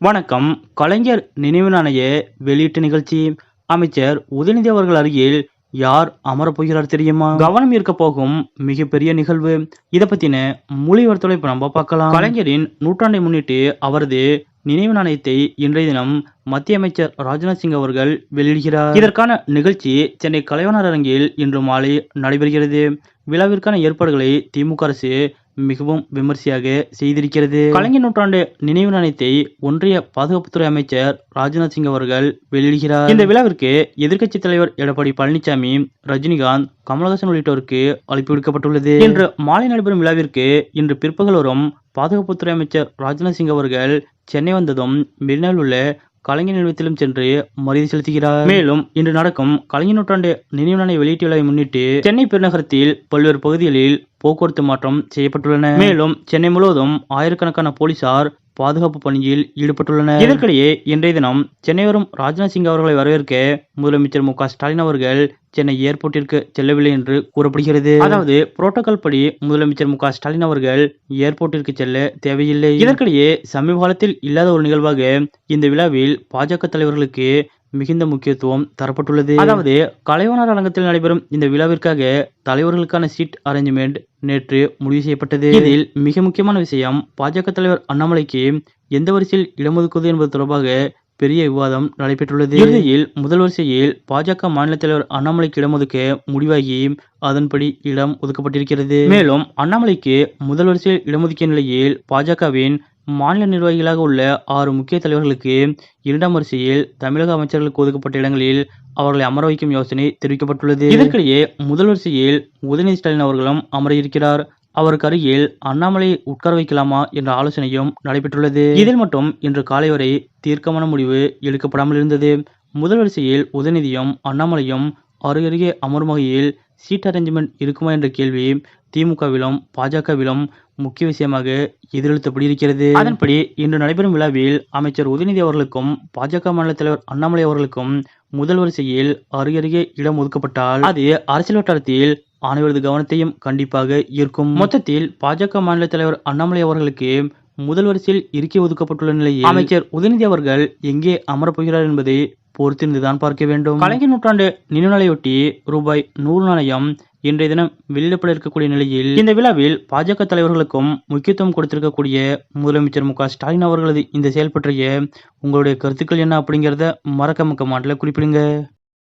வணக்கம். கலைஞர் நினைவு நாணய வெளியீட்டு நிகழ்ச்சி. அமைச்சர் உதயநிதி அவர்கள் அருகில் யார் அமரப்போகிறார் தெரியுமா? கவனம் இருக்க போகும் மிகப்பெரிய நிகழ்வு. இதை பத்தின மொழிவர்த்தலை இப்ப நம்ம பார்க்கலாம். கலைஞரின் நூற்றாண்டை முன்னிட்டு அவரது நினைவு நாணயத்தை இன்றைய தினம் மத்திய அமைச்சர் ராஜ்நாத் சிங் அவர்கள் வெளியிடுகிறார். இதற்கான நிகழ்ச்சி சென்னை கலைவாணர் அரங்கில் இன்று மாலை நடைபெறுகிறது. விழாவிற்கான ஏற்பாடுகளை திமுக அரசு மிகவும் விமர்சையாக செய்திருக்கிறது. கலைஞர் நூற்றாண்டு நினைவு நாணயத்தை ஒன்றிய பாதுகாப்புத்துறை அமைச்சர் ராஜ்நாத் சிங் அவர்கள் வெளியிடுகிறார். இந்த விழாவிற்கு எதிர்க்கட்சித் தலைவர் எடப்பாடி பழனிசாமி ரஜினிகாந்த் கமலஹாசன் உள்ளிட்டோருக்கு அழைப்பு விடுக்கப்பட்டுள்ளது. இன்று மாலை நடைபெறும் விழாவிற்கு இன்று பிற்பகல் வரும் பாதுகாப்புத்துறை அமைச்சர் ராஜ்நாத் சிங் அவர்கள் சென்னை வந்ததும் மெரினாவில் உள்ள கலைஞர் நினைவத்திலும் சென்று மரியாதை செலுத்துகிறார். மேலும் இன்று நடக்கும் கலைஞர் நூற்றாண்டு நினைவு நாணய வெளியீட்டு விழாவை முன்னிட்டு சென்னை பெருநகரத்தில் பல்வேறு பகுதிகளில் போக்குவரத்து மாற்றம் செய்யப்பட்டுள்ளன. மேலும் சென்னை முழுவதும் ஆயிரக்கணக்கான போலீசார் பாதுகாப்பு பணியில் ஈடுபட்டுள்ளனர். இதற்கிடையே இன்றைய தினம் சென்னை வரும் ராஜ்நாத் சிங் அவர்களை வரவேற்க முதலமைச்சர் மு ஸ்டாலின் அவர்கள் சென்னை ஏர்போர்ட்டிற்கு செல்லவில்லை என்று கூறப்படுகிறது. அதாவது புரோட்டோகால் படி முதலமைச்சர் மு ஸ்டாலின் அவர்கள் ஏர்போர்ட்டிற்கு செல்ல தேவையில்லை. இதற்கிடையே சமீப காலத்தில் இல்லாத ஒரு நிகழ்வாக இந்த விழாவில் பாஜக தலைவர்களுக்கு மிகுந்த முக்கியத்துவம் தரப்பட்டுள்ளது. அதாவது கலைவாணர் அரங்கத்தில் நடைபெறும் இந்த விழாவிற்காக தலைவர்களுக்கான சீட் அரேஞ்ச்மெண்ட் நேற்று முடிவு செய்யப்பட்டது. இதில் மிக முக்கியமான விஷயம் பாஜக தலைவர் அண்ணாமலைக்கு எந்த வரிசையில் இடம் ஒதுக்குவது என்பது தொடர்பாக பெரிய விவாதம் நடைபெற்றுள்ளது. இறுதியில் முதல் வரிசையில் பாஜக மாநில தலைவர் அண்ணாமலைக்கு இடமொதுக்க முடிவாகி அதன்படி இடம் ஒதுக்கப்பட்டிருக்கிறது. மேலும் அண்ணாமலைக்கு முதல் வரிசையில் இடமொதுக்கிய நிலையில் பாஜகவின் மாநில நிர்வாகிகளாக உள்ள ஆறு முக்கிய தலைவர்களுக்கு இரண்டாம் வரிசையில் தமிழக அமைச்சர்களுக்கு ஒதுக்கப்பட்ட இடங்களில் அவர்களை அமர வைக்கும் யோசனை தெரிவிக்கப்பட்டுள்ளது. இதற்கிடையே முதல் வரிசையில் உதயநிதி ஸ்டாலின் அவர்களும் அமர இருக்கிறார். அவருக்கு அருகில் அண்ணாமலை உட்கார வைக்கலாமா என்ற ஆலோசனையும் நடைபெற்றுள்ளது. இதில் மட்டும் இன்று காலை வரை தீர்க்கமான முடிவு எடுக்கப்படாமல் இருந்தது. முதல் வரிசையில் உதயநிதியும் அண்ணாமலையும் அருகருகே அமரும் வகையில் சீட் அரேஞ்ச்மெண்ட் இருக்குமா என்ற கேள்வி திமுகவிலும் பாஜகவிலும் முக்கிய விஷயமாக எதிரொலித்தபடி இருக்கிறது. அதன்படி இன்று நடைபெறும் விழாவில் அமைச்சர் உதயநிதி அவர்களுக்கும் பாஜக மாநில தலைவர் அண்ணாமலை அவர்களுக்கும் முதல் வரிசையில் அருகருகே இடம் ஒதுக்கப்பட்டால் அது அரசியல் வட்டாரத்தில் அனைவரது கவனத்தையும் கண்டிப்பாக ஈர்க்கும். மொத்தத்தில் பாஜக மாநில தலைவர் அண்ணாமலை அவர்களுக்கு முதல் வரிசையில் இருக்கை ஒதுக்கப்பட்டுள்ள நிலையில் அமைச்சர் உதயநிதி அவர்கள் எங்கே அமரப் போகிறார் என்பதை பொறுத்திருந்துதான் பார்க்க வேண்டும். கலைஞர் நூற்றாண்டு நினைவுநாளையொட்டி ரூபாய் நூறு நாணயம் இன்றைய தினம் வெளியிடப்பட இருக்கக்கூடிய நிலையில் இந்த விழாவில் பாஜக தலைவர்களுக்கும் முக்கியத்துவம் கொடுத்திருக்கக்கூடிய முதலமைச்சர் மு ஸ்டாலின் அவர்களது இந்த செயல் பற்றிய உங்களுடைய கருத்துக்கள் என்ன அப்படிங்கிறத மறக்க மக்க மாட்டில் குறிப்பிடுங்க.